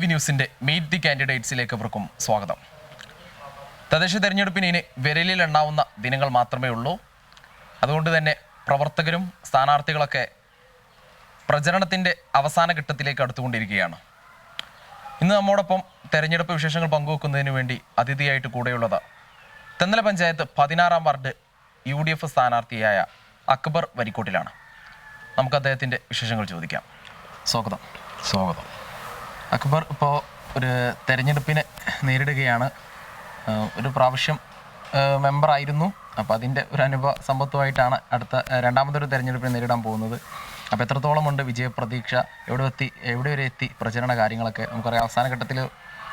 Live ന്യൂസിന്റെ meet the കാൻഡിഡേറ്റ്സിലേക്ക് അവർക്കും സ്വാഗതം. തദ്ദേശ തെരഞ്ഞെടുപ്പിന് ഇനി വിരലിൽ എണ്ണാവുന്ന ദിനങ്ങൾ മാത്രമേ ഉള്ളൂ. അതുകൊണ്ട് തന്നെ പ്രവർത്തകരും സ്ഥാനാർത്ഥികളൊക്കെ പ്രചരണത്തിന്റെ അവസാന ഘട്ടത്തിലേക്ക് അടുത്തുകൊണ്ടിരിക്കുകയാണ്. ഇന്ന് നമ്മോടൊപ്പം തെരഞ്ഞെടുപ്പ് വിശേഷങ്ങൾ പങ്കുവെക്കുന്നതിന് വേണ്ടി അതിഥിയായിട്ട് കൂടെയുള്ളത് തെന്നല പഞ്ചായത്ത് പതിനാറാം വാർഡ് യു ഡി എഫ് സ്ഥാനാർത്ഥിയായ അക്ബർ വരിക്കോട്ടിലാണ്. നമുക്ക് അദ്ദേഹത്തിന്റെ വിശേഷങ്ങൾ ചോദിക്കാം. സ്വാഗതം. സ്വാഗതം. അക്ബർ ഇപ്പോൾ ഒരു തെരഞ്ഞെടുപ്പിനെ നേരിടുകയാണ്. ഒരു പ്രാവശ്യം മെമ്പർ ആയിരുന്നു. അപ്പോൾ അതിന്റെ ഒരു അനുഭവ സമ്പത്തുമായിട്ടാണ് അടുത്ത രണ്ടാമതൊരു തെരഞ്ഞെടുപ്പിനെ നേരിടാൻ പോകുന്നത്. അപ്പോൾ എത്രത്തോളം ഉണ്ട് വിജയപ്രതീക്ഷ? എവിടെ എത്തി എവിടെ വരെ എത്തി? പ്രചരണ കാര്യങ്ങളൊക്കെ നമുക്കറിയാം. അവസാന ഘട്ടത്തിൽ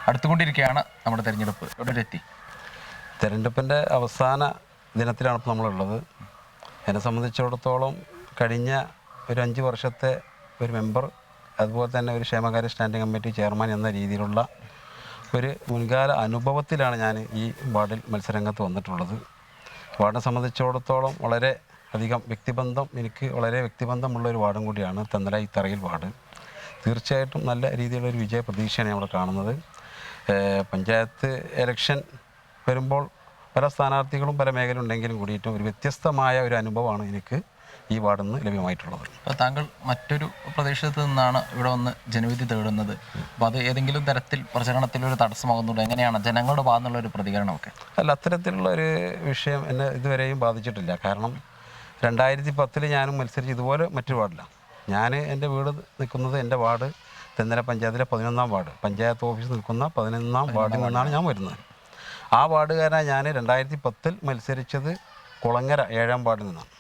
അടുത്തുകൊണ്ടിരിക്കുകയാണ് നമ്മുടെ തെരഞ്ഞെടുപ്പ്. എവിടെ വരെ എത്തി? തെരഞ്ഞെടുപ്പിന്റെ അവസാന ദിനത്തിലാണ് ഇപ്പോൾ നമ്മളുള്ളത്. എന്നെ സംബന്ധിച്ചിടത്തോളം കഴിഞ്ഞ ഒരു അഞ്ച് വർഷത്തെ ഒരു മെമ്പർ അതുപോലെ തന്നെ ഒരു ക്ഷേമകാര്യ സ്റ്റാൻഡിംഗ് കമ്മിറ്റി ചെയർമാൻ എന്ന രീതിയിലുള്ള ഒരു മുൻകാല അനുഭവത്തിലാണ് ഞാൻ ഈ വാർഡിൽ മത്സരരംഗത്ത് വന്നിട്ടുള്ളത്. വാർഡിനെ സംബന്ധിച്ചിടത്തോളം വളരെ അധികം വ്യക്തിബന്ധം എനിക്ക് വളരെ വ്യക്തിബന്ധമുള്ള ഒരു വാർഡും കൂടിയാണ് തന്നല ഇത്തറയിൽ വാർഡ്. തീർച്ചയായിട്ടും നല്ല രീതിയിലുള്ള ഒരു വിജയ പ്രതീക്ഷയാണ് നമ്മൾ കാണുന്നത്. പഞ്ചായത്ത് എലക്ഷൻ വരുമ്പോൾ പല സ്ഥാനാർത്ഥികളും പല മേഖല ഉണ്ടെങ്കിലും കൂടിയിട്ടും ഒരു വ്യത്യസ്തമായ ഒരു അനുഭവമാണ് എനിക്ക് ഈ വാർഡിൽ നിന്ന് ലഭ്യമായിട്ടുള്ളത്. അപ്പോൾ താങ്കൾ മറ്റൊരു പ്രദേശത്ത് നിന്നാണ് ഇവിടെ വന്ന് ജനവിധി തേടുന്നത്. അപ്പോൾ അത് ഏതെങ്കിലും തരത്തിൽ പ്രചരണത്തിൽ ഒരു തടസ്സമാകുന്നുണ്ടോ? എങ്ങനെയാണ് ജനങ്ങളുടെ ഭാഗത്തുള്ള ഒരു പ്രതികരണമൊക്കെ? അല്ല അത്തരത്തിലുള്ള ഒരു വിഷയം എന്നെ ഇതുവരെയും ബാധിച്ചിട്ടില്ല. കാരണം രണ്ടായിരത്തി പത്തിൽ ഞാനും മത്സരിച്ച് ഇതുപോലെ മറ്റു വാർഡിലാണ്. ഞാൻ എന്റെ വീട് നിൽക്കുന്നത് എന്റെ വാർഡ് തെന്നല പഞ്ചായത്തിലെ പതിനൊന്നാം വാർഡ്. പഞ്ചായത്ത് ഓഫീസ് നിൽക്കുന്ന പതിനൊന്നാം വാർഡിൽ നിന്നാണ് ഞാൻ വരുന്നത്. ആ വാർഡുകാരനാണ് ഞാൻ രണ്ടായിരത്തി പത്തിൽ മത്സരിച്ചത് കുളങ്ങര ഏഴാം വാർഡിൽ നിന്നാണ്.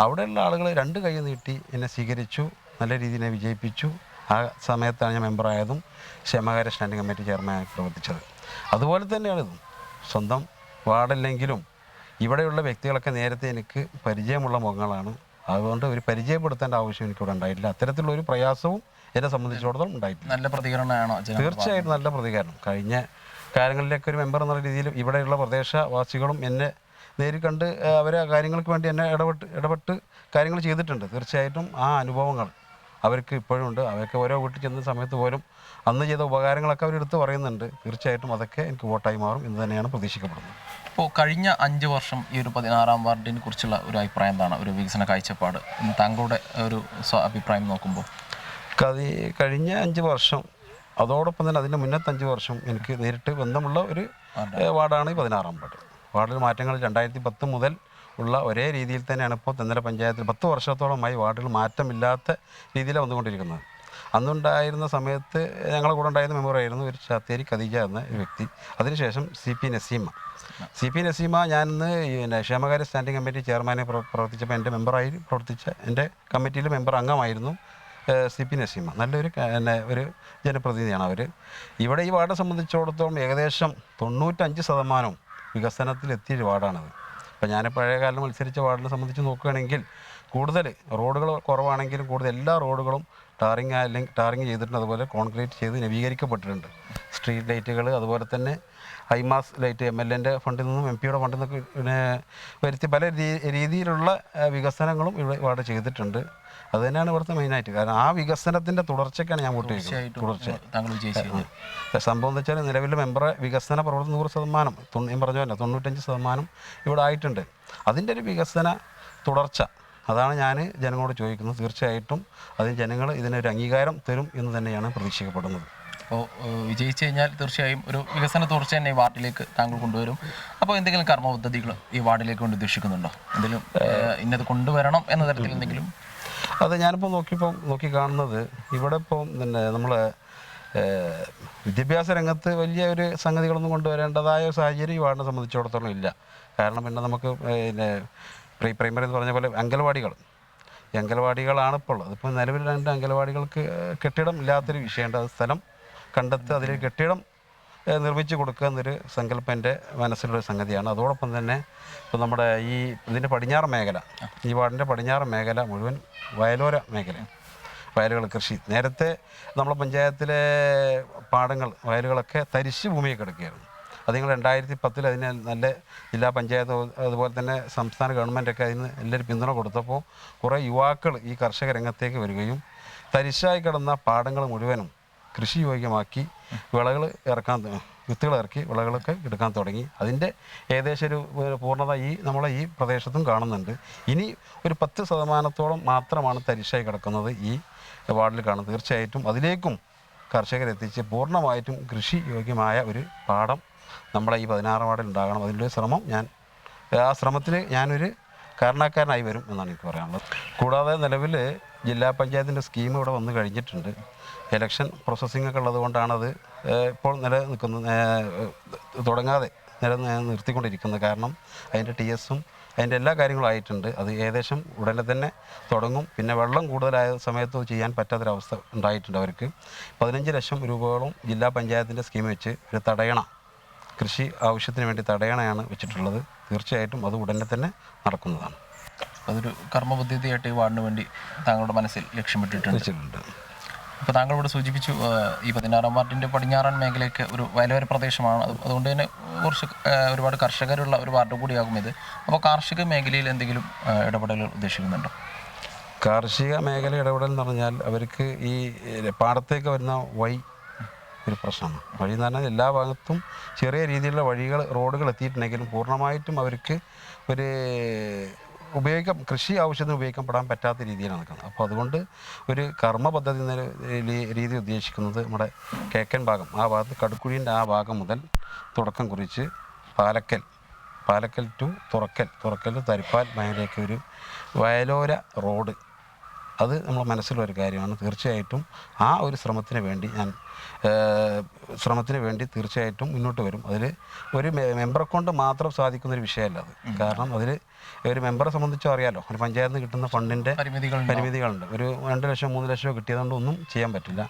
അവിടെയുള്ള ആളുകൾ രണ്ട് കൈ നീട്ടി എന്നെ സ്വീകരിച്ചു നല്ല രീതിയിൽ എന്നെ വിജയിപ്പിച്ചു. ആ സമയത്താണ് ഞാൻ മെമ്പറായതും ക്ഷേമകാര്യ സ്റ്റാൻഡിംഗ് കമ്മിറ്റി ചെയർമാനായി പ്രവർത്തിച്ചത്. അതുപോലെ തന്നെയാണ് ഇതും. സ്വന്തം വാർഡല്ലെങ്കിലും ഇവിടെയുള്ള വ്യക്തികളൊക്കെ നേരത്തെ എനിക്ക് പരിചയമുള്ള മുഖങ്ങളാണ്. അതുകൊണ്ട് ഒരു പരിചയപ്പെടുത്തേണ്ട ആവശ്യം എനിക്കിവിടെ ഉണ്ടായിട്ടില്ല. അത്തരത്തിലുള്ള ഒരു പ്രയാസവും എന്നെ സംബന്ധിച്ചിടത്തോളം ഉണ്ടായിട്ടില്ല. നല്ല പ്രതികരണമാണോ തീർച്ചയായിട്ടും നല്ല പ്രതികരണം. കഴിഞ്ഞ കാര്യങ്ങളിലേക്ക് ഒരു മെമ്പർ എന്നുള്ള രീതിയിൽ ഇവിടെയുള്ള പ്രദേശവാസികളും എന്നെ നേരിൽ കണ്ട് അവരെ ആ കാര്യങ്ങൾക്ക് വേണ്ടി എന്നെ ഇടപെട്ട് ഇടപെട്ട് കാര്യങ്ങൾ ചെയ്തിട്ടുണ്ട്. തീർച്ചയായിട്ടും ആ അനുഭവങ്ങൾ അവർക്ക് ഇപ്പോഴും ഉണ്ട്. അവരൊക്കെ ഓരോ വീട്ടിൽ ചെന്ന സമയത്ത് പോലും അന്ന് ചെയ്ത ഉപകാരങ്ങളൊക്കെ അവരെടുത്ത് പറയുന്നുണ്ട്. തീർച്ചയായിട്ടും അതൊക്കെ എനിക്ക് വോട്ടായി മാറും എന്ന് തന്നെയാണ് പ്രതീക്ഷിക്കപ്പെടുന്നത്. ഇപ്പോൾ കഴിഞ്ഞ അഞ്ച് വർഷം ഈ ഒരു പതിനാറാം വാർഡിനെ കുറിച്ചുള്ള ഒരു അഭിപ്രായം എന്താണ്? ഒരു വികസന കാഴ്ചപ്പാട്. താങ്കളുടെ ഒരു അഭിപ്രായം നോക്കുമ്പോൾ കഴിഞ്ഞ അഞ്ച് വർഷം അതോടൊപ്പം തന്നെ അതിന്റെ മുന്നത്തെ അഞ്ച് വർഷം എനിക്ക് നേരിട്ട് ബന്ധമുള്ള ഒരു വാർഡാണ് ഈ പതിനാറാം വാർഡ്. വാർഡിൽ മാറ്റങ്ങൾ രണ്ടായിരത്തി പത്ത് മുതൽ ഉള്ള ഒരേ രീതിയിൽ തന്നെയാണ് ഇപ്പോൾ തെന്നല പഞ്ചായത്തിൽ പത്ത് വർഷത്തോളമായി വാർഡിൽ മാറ്റമില്ലാത്ത രീതിയിലാണ് വന്നുകൊണ്ടിരിക്കുന്നത്. അന്നുണ്ടായിരുന്ന സമയത്ത് ഞങ്ങളുടെ കൂടെ ഉണ്ടായിരുന്ന മെമ്പറായിരുന്നു ഒരു ചാത്തേരി ഖദീജ എന്ന വ്യക്തി. അതിനുശേഷം C P Naseema. C P Naseema ഞാനിന്ന് പിന്നെ ക്ഷേമകാര്യ സ്റ്റാൻഡിംഗ് കമ്മിറ്റി ചെയർമാനെ പ്ര- പ്രവർത്തിച്ചപ്പോൾ എന്റെ മെമ്പറായി പ്രവർത്തിച്ച എന്റെ കമ്മിറ്റിയിൽ മെമ്പർ അംഗമായിരുന്നു സി പി നസീമ. നല്ലൊരു പിന്നെ ഒരു ജനപ്രതിനിധിയാണ് അവർ ഇവിടെ ഈ വാർഡ് സംബന്ധിച്ചിടത്തോളം ഏകദേശം തൊണ്ണൂറ്റഞ്ച് ശതമാനം വികസനത്തിലെത്തിയ വാർഡാണത്. ഇപ്പം ഞാൻ പഴയ കാലം മത്സരിച്ച വാർഡിനെ സംബന്ധിച്ച് നോക്കുകയാണെങ്കിൽ കൂടുതൽ റോഡുകൾ കുറവാണെങ്കിലും കൂടുതൽ എല്ലാ റോഡുകളും ടാറിങ് അല്ലെങ്കിൽ ടാറിങ് ചെയ്തിട്ടുണ്ട്. അതുപോലെ കോൺക്രീറ്റ് ചെയ്ത് നവീകരിക്കപ്പെട്ടിട്ടുണ്ട്. സ്ട്രീറ്റ് ലൈറ്റുകൾ അതുപോലെ തന്നെ ഹൈമാസ് ലൈറ്റ് എം എൽ എന്റെ ഫണ്ടിൽ നിന്നും എം പിയുടെ ഫണ്ടിൽ നിന്നൊക്കെ പിന്നെ വരുത്തി പല രീതിയിലുള്ള വികസനങ്ങളും ഇവിടെ ഇവിടെ ചെയ്തിട്ടുണ്ട്. അത് തന്നെയാണ് ഇവിടുത്തെ മെയിനായിട്ട് കാരണം ആ വികസനത്തിന്റെ തുടർച്ചയ്ക്കാണ് ഞാൻ വോട്ട് ചെയ്യുന്നത് തുടർച്ച സംഭവം എന്ന് വെച്ചാൽ നിലവിലെ മെമ്പറെ വികസന പ്രവർത്തനം നൂറ് ശതമാനം തൊണ്ണൂ- ഞാൻ പറഞ്ഞ പോലെ തൊണ്ണൂറ്റഞ്ച് ശതമാനം ഇവിടെ ആയിട്ടുണ്ട്. അതിന്റെ ഒരു വികസന തുടർച്ച അതാണ് ഞാൻ ജനങ്ങളോട് ചോദിക്കുന്നത്. തീർച്ചയായിട്ടും അതിന് ജനങ്ങൾ ഇതിനൊരു അംഗീകാരം തരും എന്ന് തന്നെയാണ് പ്രതീക്ഷിക്കപ്പെടുന്നത്. അപ്പോൾ വിജയിച്ചു കഴിഞ്ഞാൽ തീർച്ചയായും ഒരു വികസന തുടർച്ച തന്നെ ഈ വാർഡിലേക്ക് താങ്കൾ കൊണ്ടുവരും. അപ്പോൾ എന്തെങ്കിലും കർമ്മ പദ്ധതികൾ ഈ വാർഡിലേക്ക് കൊണ്ട് ഉദ്ദേശിക്കുന്നുണ്ടോ? എന്തെങ്കിലും ഇന്നത് കൊണ്ടുവരണം എന്ന തരത്തിൽ എന്തെങ്കിലും? അത് ഞാനിപ്പോൾ നോക്കിയപ്പോൾ നോക്കി കാണുന്നത് ഇവിടെ ഇപ്പോൾ പിന്നെ നമ്മൾ വിദ്യാഭ്യാസ രംഗത്ത് വലിയ ഒരു സംഗതികളൊന്നും കൊണ്ടുവരേണ്ടതായ സാഹചര്യം ഈ വാർഡിനെ സംബന്ധിച്ചിടത്തോളം ഇല്ല. കാരണം പിന്നെ നമുക്ക് പിന്നെ പ്രീ പ്രൈമറി എന്ന് പറഞ്ഞ പോലെ അംഗൻവാടികൾ അംഗൻവാടികളാണ് ഇപ്പോൾ ഉള്ളത്. ഇപ്പോൾ നിലവിൽ രണ്ട് അംഗൻവാടികൾക്ക് കെട്ടിടം ഇല്ലാത്തൊരു വിഷയമുണ്ട് സ്ഥലം കണ്ടെത്തി അതിൽ കെട്ടിടം നിർമ്മിച്ചു കൊടുക്കുക എന്നൊരു സങ്കല്പം എന്റെ മനസ്സിലുള്ള സംഗതിയാണ്. അതോടൊപ്പം തന്നെ ഇപ്പോൾ നമ്മുടെ ഈ ഇതിന്റെ പടിഞ്ഞാറ് മേഖല ഈ വാർഡിന്റെ പടിഞ്ഞാറ് മേഖല മുഴുവൻ വയലോര മേഖലയാണ് വയലുകൾ കൃഷി. നേരത്തെ നമ്മുടെ പഞ്ചായത്തിലെ പാടങ്ങൾ വയലുകളൊക്കെ തരിശ് ഭൂമിയൊക്കെ കിടക്കുകയായിരുന്നു അതിങ്ങൾ രണ്ടായിരത്തി പത്തിൽ അതിന് നല്ല ജില്ലാ പഞ്ചായത്ത് അതുപോലെ തന്നെ സംസ്ഥാന ഗവൺമെന്റൊക്കെ അതിന് എല്ലാവരും പിന്തുണ കൊടുത്തപ്പോൾ കുറേ യുവാക്കൾ ഈ കർഷക രംഗത്തേക്ക് വരികയും തരിശായി കിടന്ന പാടങ്ങൾ മുഴുവനും കൃഷി യോഗ്യമാക്കി വിളകൾ ഇറക്കാൻ വിത്തുകൾ ഇറക്കി വിളകളൊക്കെ എടുക്കാൻ തുടങ്ങി. അതിന്റെ ഏകദേശം ഒരു ഒരു പൂർണത ഈ നമ്മളെ ഈ പ്രദേശത്തും കാണുന്നുണ്ട്. ഇനി ഒരു പത്ത് ശതമാനത്തോളം മാത്രമാണ് തരിശായി കിടക്കുന്നത് ഈ വാർഡിൽ കാണുന്നത്. തീർച്ചയായിട്ടും അതിലേക്കും കർഷകരെത്തിച്ച് പൂർണമായിട്ടും കൃഷി യോഗ്യമായ ഒരു പാടം നമ്മളെ ഈ പതിനാറ് വാർഡിൽ ഉണ്ടാകണം. അതിന്റെ ശ്രമം ഞാൻ ആ ശ്രമത്തിൽ ഞാനൊരു കാരണക്കാരനായി വരും എന്നാണ് എനിക്ക് പറയാനുള്ളത്. കൂടാതെ നിലവിൽ ജില്ലാ പഞ്ചായത്തിന്റെ സ്കീം ഇവിടെ വന്നു കഴിഞ്ഞിട്ടുണ്ട്. ഇലക്ഷൻ പ്രോസസ്സിംഗ് ഒക്കെ ഉള്ളത് കൊണ്ടാണത് ഇപ്പോൾ നിലനിൽക്കുന്നത് ഏഹ്, തുടങ്ങാതെ നില നിർത്തിക്കൊണ്ടിരിക്കുന്നത്. കാരണം അതിന്റെ ടി എസും അതിന്റെ എല്ലാ കാര്യങ്ങളും ആയിട്ടുണ്ട്. അത് ഏകദേശം ഉടനെ തന്നെ തുടങ്ങും. പിന്നെ വെള്ളം കൂടുതലായ സമയത്ത് ചെയ്യാൻ പറ്റാത്തൊരവസ്ഥ ഉണ്ടായിട്ടുണ്ട് അവർക്ക്. പതിനഞ്ച് ലക്ഷം രൂപകളും ജില്ലാ പഞ്ചായത്തിന്റെ സ്കീം വെച്ച് ഒരു തടയണ. കൃഷി ആവശ്യത്തിന് വേണ്ടി തടയണയാണ് വെച്ചിട്ടുള്ളത്. തീർച്ചയായിട്ടും അത് ഉടനെ തന്നെ നടക്കുന്നതാണ്. അതൊരു കർമ്മപദ്ധതിയായിട്ട് ഈ വാർഡിന് വേണ്ടി താങ്കളുടെ മനസ്സിൽ ലക്ഷ്യമിട്ടിട്ടുണ്ട്. വെച്ചിട്ടുണ്ട്. ഇപ്പോൾ താങ്കൾ ഇവിടെ സൂചിപ്പിച്ചു ഈ പതിനാറാം വാർഡിന്റെ പടിഞ്ഞാറൻ മേഖലയൊക്കെ ഒരു വയലോര പ്രദേശമാണ്. അത് അതുകൊണ്ട് തന്നെ കുറച്ച് ഒരുപാട് കർഷകരുള്ള ഒരു വാർഡ് കൂടിയാകും ഇത്. അപ്പോൾ കാർഷിക മേഖലയിൽ എന്തെങ്കിലും ഇടപെടലുകൾ ഉദ്ദേശിക്കുന്നുണ്ടോ? കാർഷിക മേഖല ഇടപെടൽ എന്ന് പറഞ്ഞാൽ അവർക്ക് ഈ പാടത്തേക്ക് വരുന്ന വഴി ഒരു പ്രശ്നമാണ്. വഴി എന്ന് പറഞ്ഞാൽ എല്ലാ ഭാഗത്തും ചെറിയ രീതിയിലുള്ള വഴികൾ റോഡുകൾ എത്തിയിട്ടുണ്ടെങ്കിലും പൂർണമായിട്ടും അവർക്ക് ഒരു ഉപയോഗിക്കാം കൃഷി ആവശ്യത്തിന് ഉപയോഗിക്കപ്പെടാൻ പറ്റാത്ത രീതിയിലാണ് നിൽക്കുന്നത് അപ്പോൾ അതുകൊണ്ട് ഒരു കർമ്മ പദ്ധതി എന്ന രീതി ഉദ്ദേശിക്കുന്നത് നമ്മുടെ കേക്കൻ ഭാഗം ആ ഭാഗത്ത് കടുക്കുഴിന്റെ ആ ഭാഗം മുതൽ തുടക്കം കുറിച്ച് പാലക്കൽ പാലക്കൽ ടു തുറക്കൽ തുറക്കൽ തരിപ്പാൽ മേഖലയ്ക്ക് ഒരു വയലോര റോഡ് അത് നമ്മൾ മനസ്സിലൊരു കാര്യമാണ്. തീർച്ചയായിട്ടും ആ ഒരു ശ്രമത്തിന് വേണ്ടി ഞാൻ ശ്രമത്തിന് വേണ്ടി തീർച്ചയായിട്ടും മുന്നോട്ട് വരും. അതിൽ ഒരു മെമ്പറെ കൊണ്ട് മാത്രം സാധിക്കുന്ന ഒരു വിഷയമല്ല അത്. കാരണം അതിൽ ഒരു മെമ്പറെ സംബന്ധിച്ചോ അറിയാലോ ഒരു പഞ്ചായത്തിൽ നിന്ന് കിട്ടുന്ന ഫണ്ടിന്റെ പരിമിതികളുണ്ട്? ഒരു രണ്ട് ലക്ഷം മൂന്ന് ലക്ഷമോ കിട്ടിയതുകൊണ്ട് ഒന്നും ചെയ്യാൻ പറ്റില്ല.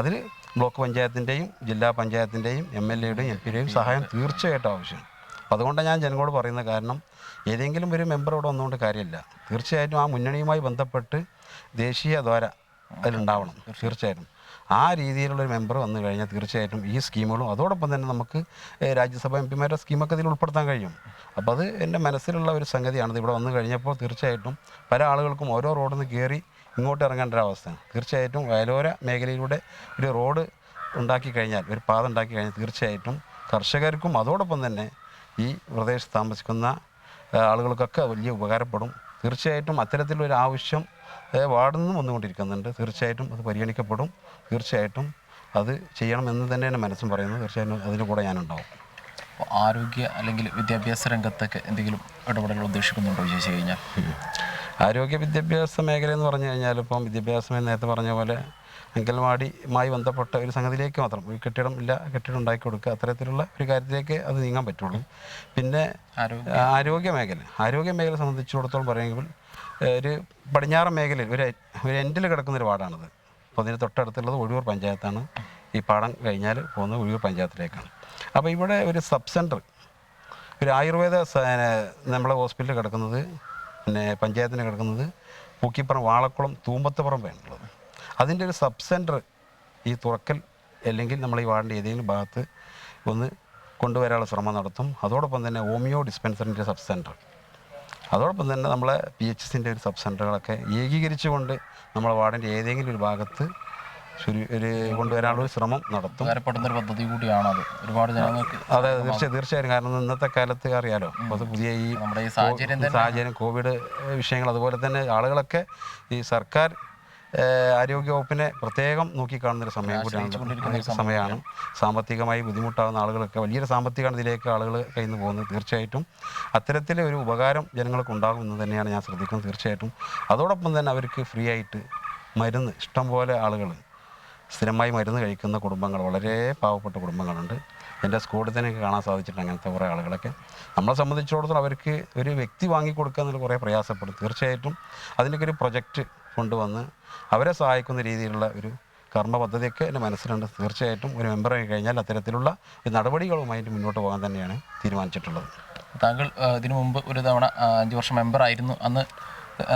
അതിൽ ബ്ലോക്ക് പഞ്ചായത്തിന്റെയും ജില്ലാ പഞ്ചായത്തിന്റെയും എം എൽ എയുടെയും എം പിയുടെയും സഹായം തീർച്ചയായിട്ടും ആവശ്യമാണ്. അപ്പോൾ അതുകൊണ്ടാണ് ഞാൻ ജനങ്ങളോട് പറയുന്നത് കാരണം ഏതെങ്കിലും ഒരു മെമ്പർ ഇവിടെ വന്നുകൊണ്ട് കാര്യമില്ല. തീർച്ചയായിട്ടും ആ മുന്നണിയുമായി ബന്ധപ്പെട്ട് ദേശീയ ദ്വാര അതിലുണ്ടാവണം തീർച്ചയായിട്ടും. ആ രീതിയിലുള്ള ഒരു മെമ്പർ വന്നു കഴിഞ്ഞാൽ തീർച്ചയായിട്ടും ഈ സ്കീമുകളും അതോടൊപ്പം തന്നെ നമുക്ക് രാജ്യസഭ എം പിമാരുടെ സ്കീമൊക്കെ ഇതിൽ ഉൾപ്പെടുത്താൻ കഴിയും. അപ്പോൾ അത് എന്റെ മനസ്സിലുള്ള ഒരു സംഗതിയാണ് ഇവിടെ വന്നു കഴിഞ്ഞപ്പോൾ തീർച്ചയായിട്ടും പല ആളുകൾക്കും ഓരോ റോഡിൽ നിന്ന് കയറി ഇങ്ങോട്ട് ഇറങ്ങേണ്ട ഒരു അവസ്ഥയാണ്. തീർച്ചയായിട്ടും വയലോര മേഖലയിലൂടെ ഒരു റോഡ് ഉണ്ടാക്കി കഴിഞ്ഞാൽ ഒരു പാത ഉണ്ടാക്കി കഴിഞ്ഞാൽ തീർച്ചയായിട്ടും കർഷകർക്കും അതോടൊപ്പം തന്നെ ഈ പ്രദേശത്ത് താമസിക്കുന്ന ആളുകൾക്കൊക്കെ വലിയ ഉപകാരപ്പെടും. തീർച്ചയായിട്ടും അത്തരത്തിലൊരു ആവശ്യം വാർഡിൽ നിന്നും വന്നുകൊണ്ടിരിക്കുന്നുണ്ട്. തീർച്ചയായിട്ടും അത് പരിഗണിക്കപ്പെടും. തീർച്ചയായിട്ടും അത് ചെയ്യണമെന്ന് തന്നെയാണ് മനസ്സും പറയുന്നത് തീർച്ചയായിട്ടും അതിന്റെ കൂടെ ഞാനുണ്ടാവും. ആരോഗ്യ അല്ലെങ്കിൽ വിദ്യാഭ്യാസ രംഗത്തൊക്കെ എന്തെങ്കിലും ഇടപെടലുകൾ ഉദ്ദേശിക്കുന്നുണ്ടോ ചോദിച്ചു കഴിഞ്ഞാൽ? ആരോഗ്യ വിദ്യാഭ്യാസ മേഖല എന്ന് പറഞ്ഞു കഴിഞ്ഞാൽ ഇപ്പം വിദ്യാഭ്യാസം എന്ന് നേരത്തെ പറഞ്ഞ പോലെ അങ്കൽവാടിയുമായി ബന്ധപ്പെട്ട ഒരു സംഗതിയിലേക്ക് മാത്രം ഒരു കെട്ടിടം ഇല്ല കെട്ടിടം ഉണ്ടാക്കി കൊടുക്കുക അത്തരത്തിലുള്ള ഒരു കാര്യത്തിലേക്ക് അത് നീങ്ങാൻ പറ്റുള്ളൂ. പിന്നെ ആരോഗ്യ മേഖല ആരോഗ്യ മേഖല സംബന്ധിച്ചിടത്തോളം പറയുമെങ്കിൽ ഏഹ്, ഒരു പടിഞ്ഞാറൻ മേഖലയിൽ ഒരു ഒരു എൻഡിൽ കിടക്കുന്ന ഒരു വാർഡാണിത്. അപ്പോൾ അതിന് തൊട്ടടുത്തുള്ളത് ഒഴിയൂർ പഞ്ചായത്താണ്. ഈ പാടം കഴിഞ്ഞാൽ പോകുന്നത് ഒഴിയൂർ പഞ്ചായത്തിലേക്കാണ്. അപ്പോൾ ഇവിടെ ഒരു സബ് സെന്റർ ഒരു ആയുർവേദ നമ്മളെ ഹോസ്പിറ്റലിൽ കിടക്കുന്നത് പിന്നെ പഞ്ചായത്തിന് കിടക്കുന്നത് പൂക്കിപ്പുറം വാളക്കുളം തൂമ്പത്തപ്പുറമ്പാണുള്ളത് അതിന്റെ ഒരു സബ് സെന്റർ ഈ തുറക്കൽ അല്ലെങ്കിൽ നമ്മൾ ഈ വാർഡിന്റെ ഏതെങ്കിലും ഭാഗത്ത് ഒന്ന് കൊണ്ടുവരാനുള്ള ശ്രമം നടത്തും. അതോടൊപ്പം തന്നെ ഹോമിയോ ഡിസ്പെൻസറിന്റെ സബ് സെന്റർ അതോടൊപ്പം തന്നെ നമ്മളെ പി എച്ച് എസിന്റെ ഒരു സബ് സെന്ററുകളൊക്കെ ഏകീകരിച്ചുകൊണ്ട് നമ്മളെ വാർഡിന്റെ ഏതെങ്കിലും ഒരു ഭാഗത്ത് ഒരു കൊണ്ടുവരാനുള്ള ഒരു ശ്രമം നടത്തും. ഒരു പദ്ധതി കൂടിയാണ് അത്. ഒരുപാട് ജനങ്ങൾക്ക് അതെ തീർച്ചയായും തീർച്ചയായും. കാരണം ഇന്നത്തെ കാലത്ത് അറിയാലോ അത് പുതിയ ഈ നമ്മുടെ ഈ സാഹചര്യം സാഹചര്യം കോവിഡ് വിഷയങ്ങൾ അതുപോലെ തന്നെ ആളുകളൊക്കെ ഈ സർക്കാർ ഏഹ്, ആരോഗ്യ വകുപ്പിനെ പ്രത്യേകം നോക്കിക്കാണുന്ന ഒരു സമയം കൂടിയാണ്. സമയമാണ്. സാമ്പത്തികമായി ബുദ്ധിമുട്ടാകുന്ന ആളുകളൊക്കെ വലിയൊരു സാമ്പത്തിക ഇതിലേക്ക് ആളുകൾ കയ്യിൽ നിന്ന് പോകുന്നത് തീർച്ചയായിട്ടും അത്തരത്തിൽ ഒരു ഉപകാരം ജനങ്ങൾക്ക് ഉണ്ടാകും എന്ന് തന്നെയാണ് ഞാൻ ശ്രദ്ധിക്കുന്നത് തീർച്ചയായിട്ടും. അതോടൊപ്പം തന്നെ അവർക്ക് ഫ്രീ ആയിട്ട് മരുന്ന് ഇഷ്ടംപോലെ ആളുകൾ സ്ഥിരമായി മരുന്ന് കഴിക്കുന്ന കുടുംബങ്ങൾ വളരെ പാവപ്പെട്ട കുടുംബങ്ങളുണ്ട്. എന്റെ സ്കൂളിൽ തന്നെ കാണാൻ സാധിച്ചിട്ടുണ്ട് അങ്ങനത്തെ കുറേ ആളുകളൊക്കെ. നമ്മളെ സംബന്ധിച്ചിടത്തോളം അവർക്ക് ഒരു വ്യക്തി വാങ്ങിക്കൊടുക്കുക എന്നുള്ള കുറേ പ്രയാസപ്പെടും. തീർച്ചയായിട്ടും അതിന്റെയൊക്കെ ഒരു പ്രൊജക്റ്റ് കൊണ്ടുവന്ന് അവരെ സഹായിക്കുന്ന രീതിയിലുള്ള ഒരു കർമ്മ പദ്ധതിയൊക്കെ എന്റെ മനസ്സിലുണ്ട്. തീർച്ചയായിട്ടും ഒരു മെമ്പറായി കഴിഞ്ഞാൽ അത്തരത്തിലുള്ള ഒരു നടപടികളുമായിട്ട് മുന്നോട്ട് പോകാൻ തന്നെയാണ് തീരുമാനിച്ചിട്ടുള്ളത്. താങ്കൾ ഇതിനു മുമ്പ് ഒരു തവണ അഞ്ച് വർഷം മെമ്പർ ആയിരുന്നു. അന്ന്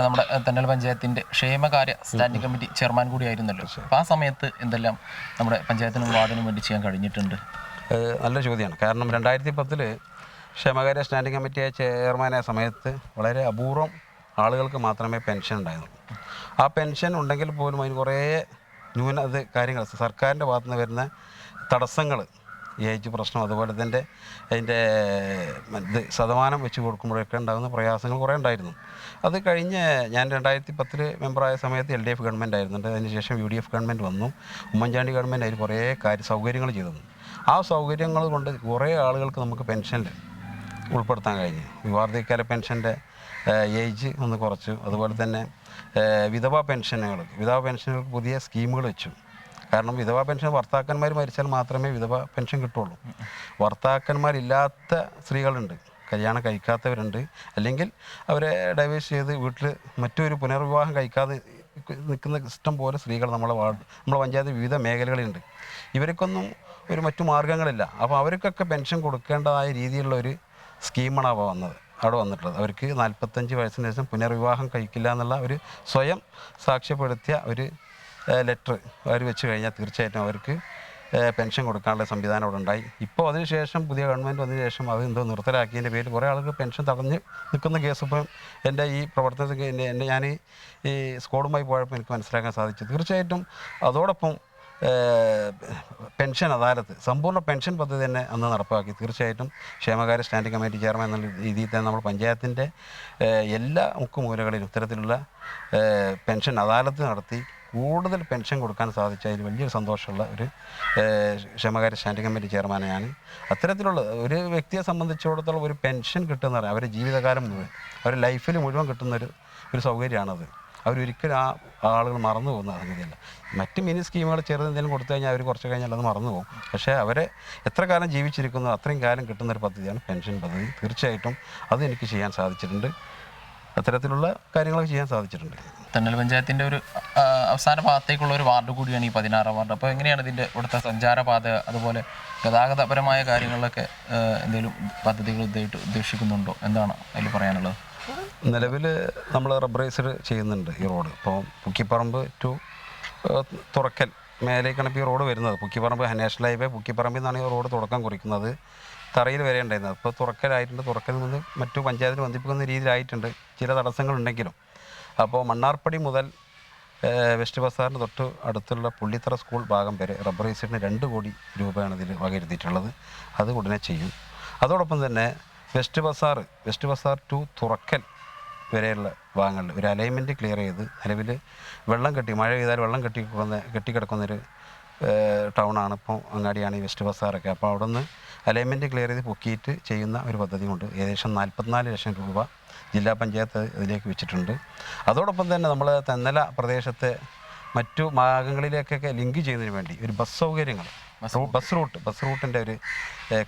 നമ്മുടെ തെന്നൽ പഞ്ചായത്തിന്റെ ക്ഷേമകാര്യ സ്റ്റാൻഡിംഗ് കമ്മിറ്റി ചെയർമാൻ കൂടി ആയിരുന്നല്ലോ. അപ്പോൾ ആ സമയത്ത് എന്തെല്ലാം നമ്മുടെ പഞ്ചായത്തിനും വാർഡിനും വേണ്ടി ചെയ്യാൻ കഴിഞ്ഞിട്ടുണ്ട്? നല്ല ചോദ്യമാണ്. കാരണം രണ്ടായിരത്തി പത്തിൽ ക്ഷേമകാര്യ സ്റ്റാൻഡിംഗ് കമ്മിറ്റിയായ ചെയർമാനായ സമയത്ത് വളരെ അപൂർവം ആളുകൾക്ക് മാത്രമേ പെൻഷൻ ഉണ്ടായിരുന്നുള്ളൂ. ആ പെൻഷൻ ഉണ്ടെങ്കിൽ പോലും അതിന് കുറേ ന്യൂനത കാര്യങ്ങൾ സർക്കാരിന്റെ ഭാഗത്തു നിന്ന് വരുന്ന തടസ്സങ്ങൾ ഏജ് പ്രശ്നം അതുപോലെ തന്നെ അതിന്റെ ഇത് ശതമാനം വെച്ച് കൊടുക്കുമ്പോഴൊക്കെ ഉണ്ടാകുന്ന പ്രയാസങ്ങൾ കുറേ ഉണ്ടായിരുന്നു. അത് കഴിഞ്ഞ് ഞാൻ രണ്ടായിരത്തി പത്തിൽ മെമ്പറായ സമയത്ത് എൽ ഡി എഫ് ഗവൺമെന്റ് ആയിരുന്നുണ്ട് അതിനുശേഷം യു ഡി എഫ് ഗവൺമെന്റ് വന്നു. ഉമ്മൻചാണ്ടി ഗവൺമെന്റ് അതിൽ കുറേ കാര്യ സൗകര്യങ്ങൾ ചെയ്തു. ആ സൗകര്യങ്ങൾ കൊണ്ട് കുറേ ആളുകൾക്ക് നമുക്ക് പെൻഷനിൽ ഉൾപ്പെടുത്താൻ കഴിഞ്ഞു. വാർദ്ധക്യകാല പെൻഷന്റെ ഏജ് ഒന്ന് കുറച്ചു. അതുപോലെ തന്നെ വിധവാ പെൻഷനുകൾ. വിധവാ പെൻഷനുകൾക്ക് പുതിയ സ്കീമുകൾ വെച്ചു. കാരണം വിധവാ പെൻഷൻ ഭർത്താക്കന്മാർ മരിച്ചാൽ മാത്രമേ വിധവാ പെൻഷൻ കിട്ടുള്ളൂ. ഭർത്താക്കന്മാരില്ലാത്ത സ്ത്രീകളുണ്ട്. കല്യാണം കഴിക്കാത്തവരുണ്ട്. അല്ലെങ്കിൽ അവരെ ഡൈവേഴ്സ് ചെയ്ത് വീട്ടിൽ മറ്റൊരു പുനർവിവാഹം കഴിക്കാതെ നിൽക്കുന്ന ഇഷ്ടം പോലെ സ്ത്രീകൾ നമ്മളെ വാർഡ് നമ്മളെ പഞ്ചായത്ത് വിവിധ മേഖലകളിലുണ്ട്. ഇവർക്കൊന്നും ഒരു മറ്റു മാർഗങ്ങളില്ല അപ്പോൾ അവർക്കൊക്കെ പെൻഷൻ കൊടുക്കേണ്ടതായ രീതിയിലുള്ള ഒരു സ്കീമാണ് അവ വന്നത്. അവിടെ വന്നിട്ടുള്ളത്. അവർക്ക് നാൽപ്പത്തഞ്ച് വയസ്സിന് ശേഷം പുനർവിവാഹം കഴിക്കില്ല എന്നുള്ള ഒരു സ്വയം സാക്ഷ്യപ്പെടുത്തിയ ഒരു ലെറ്റർ അവർ വെച്ച് കഴിഞ്ഞാൽ തീർച്ചയായിട്ടും അവർക്ക് പെൻഷൻ കൊടുക്കാനുള്ള സംവിധാനം അവിടെ ഉണ്ടായി. ഇപ്പോൾ അതിനുശേഷം പുതിയ ഗവൺമെന്റ് വന്നതിന് ശേഷം അത് എന്തോ നിർത്തലാക്കിയതിന്റെ പേരിൽ കുറേ ആളുകൾ പെൻഷൻ തടഞ്ഞ് നിൽക്കുന്ന കേസ് ഇപ്പം എന്റെ ഈ പ്രവർത്തനത്തിൽ എന്റെ ഞാൻ ഈ സ്കോഡുമായി പോയപ്പോൾ എനിക്ക് മനസ്സിലാക്കാൻ സാധിച്ചു. തീർച്ചയായിട്ടും അതോടൊപ്പം പെൻഷൻ അദാലത്ത് സമ്പൂർണ പെൻഷൻ പദ്ധതി തന്നെ അന്ന് നടപ്പാക്കി. തീർച്ചയായിട്ടും ക്ഷേമകാര്യ സ്റ്റാൻഡിംഗ് കമ്മിറ്റി ചെയർമാൻ എന്നുള്ള രീതിയിൽ തന്നെ നമ്മൾ പഞ്ചായത്തിന്റെ എല്ലാ മുക്കുമൂലകളിലും ഇത്തരത്തിലുള്ള പെൻഷൻ അദാലത്ത് നടത്തി കൂടുതൽ പെൻഷൻ കൊടുക്കാൻ സാധിച്ചതിൽ വലിയൊരു സന്തോഷമുള്ള ഒരു ക്ഷേമകാര്യ സ്റ്റാൻഡിംഗ് കമ്മിറ്റി ചെയർമാനെയാണ്. അത്തരത്തിലുള്ള ഒരു വ്യക്തിയെ സംബന്ധിച്ചിടത്തോളം ഒരു പെൻഷൻ കിട്ടുന്ന അവരുടെ ജീവിതകാലം മുഴുവൻ അവരുടെ ലൈഫിൽ മുഴുവൻ കിട്ടുന്നൊരു ഒരു സൗകര്യമാണത്. അവരൊരിക്കലും ആ ആളുകൾ മറന്നു പോകുന്ന സംഗതിയല്ല മറ്റ് മിനി സ്കീമുകൾ ചെറുത് എന്തെങ്കിലും കൊടുത്തു കഴിഞ്ഞാൽ അവർ കുറച്ച് കഴിഞ്ഞാൽ അത് മറന്നു പോകും. പക്ഷേ അവരെ എത്ര കാലം ജീവിച്ചിരിക്കുന്നു അത്രയും കാലം കിട്ടുന്ന ഒരു പദ്ധതിയാണ് പെൻഷൻ പദ്ധതി. തീർച്ചയായിട്ടും അത് എനിക്ക് ചെയ്യാൻ സാധിച്ചിട്ടുണ്ട്. അത്തരത്തിലുള്ള കാര്യങ്ങളൊക്കെ ചെയ്യാൻ സാധിച്ചിട്ടുണ്ട്. തെന്നൽ പഞ്ചായത്തിന്റെ ഒരു അവസാന ഭാഗത്തേക്കുള്ള ഒരു വാർഡ് കൂടിയാണ് ഈ പതിനാറാം വാർഡ്. അപ്പോൾ എങ്ങനെയാണ് ഇതിന്റെ ഇവിടുത്തെ സഞ്ചാരപാത അതുപോലെ ഗതാഗതപരമായ കാര്യങ്ങളിലൊക്കെ എന്തെങ്കിലും പദ്ധതികൾ ഉദ്ദേ- ഉദ്ദേശിക്കുന്നുണ്ടോ? എന്താണ് അതിൽ പറയാനുള്ളത്? നിലവിൽ നമ്മൾ റബ്ബറൈസർ ചെയ്യുന്നുണ്ട് ഈ റോഡ്. ഇപ്പോൾ പുക്കിപ്പറമ്പ് ടു തുറക്കൽ മേലേക്കാണ് ഇപ്പോൾ ഈ റോഡ് വരുന്നത്. പുക്കിപ്പറമ്പ് നാഷണൽ ഹൈവേ പുക്കിപ്പറമ്പിൽ നിന്നാണ് ഈ റോഡ് തുടക്കം കുറിക്കുന്നത്. തറയിൽ വരെ ഉണ്ടായിരുന്നത്. അപ്പോൾ തുറക്കലായിട്ടുണ്ട്. തുറക്കൽ നിന്ന് മറ്റു പഞ്ചായത്തിന് ബന്ധിപ്പിക്കുന്ന രീതിയിലായിട്ടുണ്ട്. ചില തടസ്സങ്ങളുണ്ടെങ്കിലും. അപ്പോൾ മണ്ണാർപ്പടി മുതൽ വെസ്റ്റ് ബസാറിന് തൊട്ട് അടുത്തുള്ള പുള്ളിത്തറ സ്കൂൾ ഭാഗം വരെ റബ്ബറൈസറിന് രണ്ട് കോടി രൂപയാണ് ഇതിൽ വകയിരുത്തിയിട്ടുള്ളത്. അത് ഉടനെ ചെയ്യും. അതോടൊപ്പം തന്നെ west bazaar west bazaar to Thurakkal വരെയുള്ള ഭാഗങ്ങളിൽ ഒരു അലൈൻമെന്റ് ക്ലിയർ ചെയ്ത് നിലവിൽ വെള്ളം കെട്ടി മഴ പെയ്താൽ വെള്ളം കെട്ടി കിടക്കുന്ന കെട്ടിക്കിടക്കുന്നൊരു ടൗണാണ് ഇപ്പോൾ അങ്ങാടിയാണ് ഈ വെസ്റ്റ് ബസാറൊക്കെ. അപ്പോൾ അവിടെ നിന്ന് അലൈൻമെന്റ് ക്ലിയർ ചെയ്ത് പൊക്കിയിട്ട് ചെയ്യുന്ന ഒരു പദ്ധതി കൊണ്ട് ഏകദേശം നാൽപ്പത്തിനാല് ലക്ഷം രൂപ ജില്ലാ പഞ്ചായത്ത് ഇതിലേക്ക് വെച്ചിട്ടുണ്ട്. അതോടൊപ്പം തന്നെ നമ്മൾ തെന്നല പ്രദേശത്തെ മറ്റു ഭാഗങ്ങളിലേക്കൊക്കെ ലിങ്ക് ചെയ്യുന്നതിന് വേണ്ടി ഒരു ബസ് സൗകര്യങ്ങൾ ബസ് റൂട്ട് ബസ് റൂട്ടിന്റെ ഒരു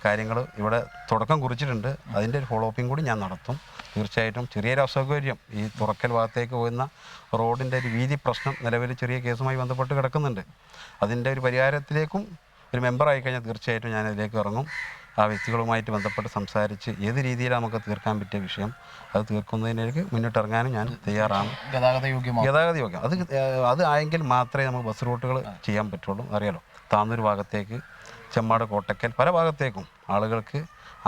കാര്യങ്ങൾ ഇവിടെ തുടക്കം കുറിച്ചിട്ടുണ്ട്. അതിന്റെ ഒരു ഫോളോ അപ്പിംഗ് കൂടി ഞാൻ നടത്തും. തീർച്ചയായിട്ടും ചെറിയൊരു അസൗകര്യം. ഈ തുറക്കൽ ഭാഗത്തേക്ക് പോകുന്ന റോഡിന്റെ ഒരു വീതി പ്രശ്നം നിലവിൽ ചെറിയ കേസുമായി ബന്ധപ്പെട്ട് കിടക്കുന്നുണ്ട്. അതിന്റെ ഒരു പരിഹാരത്തിലേക്കും ഒരു മെമ്പറായി ആയിക്കഴിഞ്ഞാൽ തീർച്ചയായിട്ടും ഞാൻ അതിലേക്ക് ഇറങ്ങും. ആ വ്യക്തികളുമായിട്ട് ബന്ധപ്പെട്ട് സംസാരിച്ച് ഏത് രീതിയിലാണ് നമുക്ക് തീർക്കാൻ പറ്റിയ വിഷയം അത് തീർക്കുന്നതിലേക്ക് മുന്നിട്ടിറങ്ങാനും ഞാൻ തയ്യാറാണ്. ഗതാഗത യോഗ്യം ഗതാഗത യോഗ്യം അത് അത് ആയെങ്കിൽ മാത്രമേ നമുക്ക് ബസ് റൂട്ടുകൾ ചെയ്യാൻ പറ്റുള്ളൂ. അറിയാലോ? താന്നൂർ ഭാഗത്തേക്ക് ചെമ്മാട് കോട്ടക്കൽ പല ഭാഗത്തേക്കും ആളുകൾക്ക്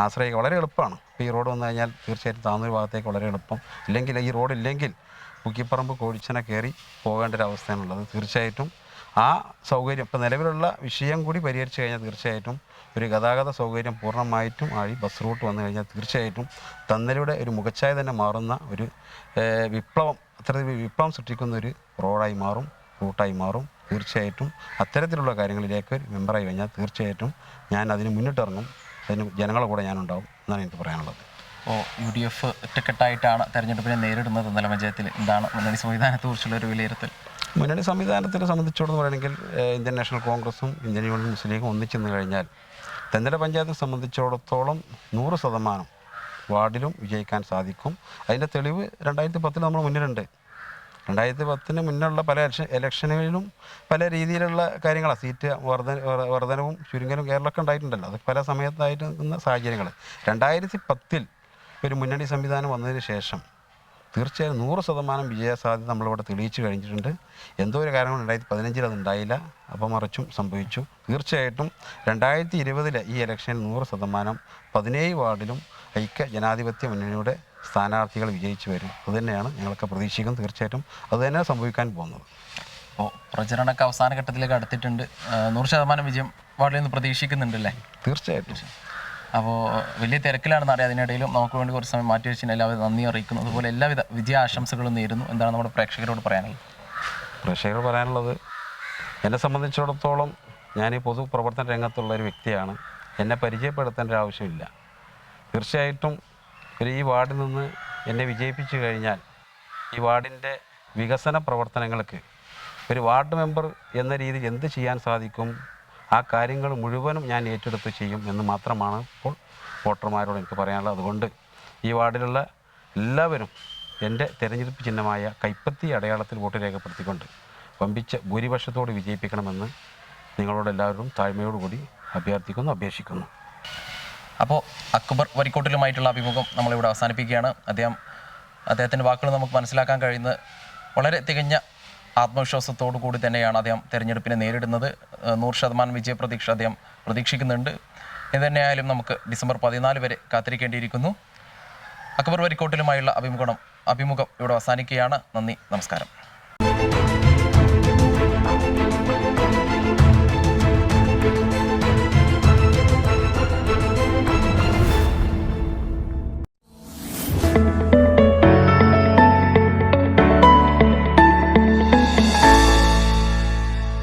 ആശ്രയിക്കുക വളരെ എളുപ്പമാണ്. ഇപ്പോൾ ഈ റോഡ് വന്നു കഴിഞ്ഞാൽ തീർച്ചയായിട്ടും താന്നൂർ ഭാഗത്തേക്ക് വളരെ എളുപ്പം. ഇല്ലെങ്കിൽ ഈ റോഡ് ഇല്ലെങ്കിൽ കുക്കിപ്പറമ്പ് കോഴിച്ചന കയറി പോകേണ്ട ഒരു അവസ്ഥയാണുള്ളത് തീർച്ചയായിട്ടും ആ സൗകര്യം ഇപ്പോൾ നിലവിലുള്ള വിഷയം കൂടി പരിഹരിച്ചു കഴിഞ്ഞാൽ തീർച്ചയായിട്ടും ഒരു ഗതാഗത സൗകര്യം പൂർണമായിട്ടും ആയി ബസ് റൂട്ട് വന്നു കഴിഞ്ഞാൽ തീർച്ചയായിട്ടും തന്നലയുടെ ഒരു മുഖച്ഛായ തന്നെ മാറുന്ന ഒരു വിപ്ലവം അത്ര വിപ്ലവം സൃഷ്ടിക്കുന്ന ഒരു റോഡായി മാറും റൂട്ടായി മാറും. തീർച്ചയായിട്ടും അത്തരത്തിലുള്ള കാര്യങ്ങളിലേക്ക് മെമ്പറായി കഴിഞ്ഞാൽ തീർച്ചയായിട്ടും ഞാൻ അതിന് മുന്നിട്ടിറങ്ങും. അതിന് ജനങ്ങളുടെ കൂടെ ഞാനുണ്ടാവും എന്നാണ് എനിക്ക് പറയാനുള്ളത്. ഓ യു ഡി എഫ് ഒറ്റക്കെട്ടായിട്ടാണ് തെരഞ്ഞെടുപ്പിനെ നേരിടുന്നത് തെന്നല പഞ്ചായത്തിൽ എന്താണ് മുന്നണി സംവിധാനത്തെ കുറിച്ചുള്ള ഒരു വിലയിരുത്തൽ? മുന്നണി സംവിധാനത്തിനെ സംബന്ധിച്ചിടത്തോളം പറയുകയാണെങ്കിൽ ഏഹ്, ഇന്ത്യൻ നാഷണൽ കോൺഗ്രസും ഇന്ത്യൻ യൂണിയൻ മുസ്ലിം ലീഗും ഒന്നിച്ചെന്ന് കഴിഞ്ഞാൽ തെന്നല പഞ്ചായത്തെ സംബന്ധിച്ചിടത്തോളം നൂറ് ശതമാനം വാർഡിലും വിജയിക്കാൻ സാധിക്കും. അതിന്റെ തെളിവ് രണ്ടായിരത്തി പത്തിൽ നമ്മൾ മുന്നിലുണ്ട്. രണ്ടായിരത്തി പത്തിന് മുന്നുള്ള പല ഇലക്ഷനുകളിലും പല രീതിയിലുള്ള കാര്യങ്ങളാണ് സീറ്റ് വർധന വർധനവും ചുരുങ്ങലും കേരളമൊക്കെ ഉണ്ടായിട്ടുണ്ടല്ലോ. അത് പല സമയത്തായിട്ട് സാഹചര്യങ്ങൾ. രണ്ടായിരത്തി പത്തിൽ ഒരു മുന്നണി സംവിധാനം വന്നതിന് ശേഷം തീർച്ചയായും നൂറ് ശതമാനം വിജയസാധ്യത നമ്മളിവിടെ തെളിയിച്ചു കഴിഞ്ഞിട്ടുണ്ട്. എന്തോ ഒരു കാരണം രണ്ടായിരത്തി പതിനഞ്ചിൽ അത് ഉണ്ടായില്ല. അപ്പം മറിച്ചും സംഭവിച്ചു. തീർച്ചയായിട്ടും രണ്ടായിരത്തി ഇരുപതിലെ ഈ ഇലക്ഷനിൽ നൂറ് ശതമാനം പതിനേഴ് വാർഡിലും ഐക്യ ജനാധിപത്യ മുന്നണിയുടെ സ്ഥാനാർത്ഥികൾ വിജയിച്ചു വരും. അതുതന്നെയാണ് ഞങ്ങളൊക്കെ പ്രതീക്ഷിക്കുന്നത് തീർച്ചയായിട്ടും. അതുതന്നെ സംഭവിക്കാൻ പോകുന്നത്. അപ്പോൾ പ്രചരണമൊക്കെ അവസാന ഘട്ടത്തിലേക്ക് അടുത്തിട്ടുണ്ട്. നൂറ് ശതമാനം വിജയം വാർഡിൽ നിന്ന് പ്രതീക്ഷിക്കുന്നുണ്ടല്ലേ? തീർച്ചയായിട്ടും. അപ്പോൾ വലിയ തിരക്കിലാണെന്ന് അറിയാം അതിനിടയിലും നമുക്ക് വേണ്ടി കുറച്ച് സമയം മാറ്റി വെച്ചാൽ എല്ലാവരും നന്ദി അറിയിക്കുന്നു. അതുപോലെ എല്ലാവിധ വിജയ ആശംസകളും നേരുന്നു. എന്താണ് നമ്മുടെ പ്രേക്ഷകരോട് പറയാനുള്ളത്? പ്രേക്ഷകർ പറയാനുള്ളത് എന്നെ സംബന്ധിച്ചിടത്തോളം ഞാൻ ഈ പൊതു പ്രവർത്തന രംഗത്തുള്ള ഒരു വ്യക്തിയാണ്. എന്നെ പരിചയപ്പെടുത്തേണ്ട ഒരു ആവശ്യമില്ല തീർച്ചയായിട്ടും ഒരു ഈ വാർഡിൽ നിന്ന് എന്നെ വിജയിപ്പിച്ചു കഴിഞ്ഞാൽ ഈ വാർഡിന്റെ വികസന പ്രവർത്തനങ്ങൾക്ക് ഒരു വാർഡ് മെമ്പർ എന്ന രീതിയിൽ എന്ത് ചെയ്യാൻ സാധിക്കും? ആ കാര്യങ്ങൾ മുഴുവനും ഞാൻ ഏറ്റെടുത്ത് ചെയ്യും എന്ന് മാത്രമാണ് ഇപ്പോൾ വോട്ടർമാരോട് എനിക്ക് പറയാനുള്ളത്. അതുകൊണ്ട് ഈ വാർഡിലുള്ള എല്ലാവരും എന്റെ തിരഞ്ഞെടുപ്പ് ചിഹ്നമായ കൈപ്പത്തി അടയാളത്തിൽ വോട്ട് രേഖപ്പെടുത്തിക്കൊണ്ട് വമ്പിച്ച ഭൂരിപക്ഷത്തോട് വിജയിപ്പിക്കണമെന്ന് നിങ്ങളോട് എല്ലാവരും താഴ്മയോടുകൂടി അഭ്യർത്ഥിക്കുന്നു അപേക്ഷിക്കുന്നു. അപ്പോൾ അക്ബർ വരിക്കോട്ടിലുമായിട്ടുള്ള അഭിമുഖം നമ്മളിവിടെ അവസാനിപ്പിക്കുകയാണ്. അദ്ദേഹം അദ്ദേഹത്തിന്റെ വാക്കുകൾ നമുക്ക് മനസ്സിലാക്കാൻ കഴിയുന്നത് വളരെ തികഞ്ഞ ആത്മവിശ്വാസത്തോടു കൂടി തന്നെയാണ് അദ്ദേഹം തെരഞ്ഞെടുപ്പിനെ നേരിടുന്നത്. നൂറ് ശതമാനം വിജയപ്രതീക്ഷ അദ്ദേഹം പ്രതീക്ഷിക്കുന്നുണ്ട്. എന്തുതന്നെയായാലും നമുക്ക് ഡിസംബർ പതിനാല് വരെ കാത്തിരിക്കേണ്ടിയിരിക്കുന്നു. അക്ബർ വരിക്കോട്ടിലുമായുള്ള അഭിമുഖം അഭിമുഖം ഇവിടെ അവസാനിക്കുകയാണ്. നന്ദി നമസ്കാരം.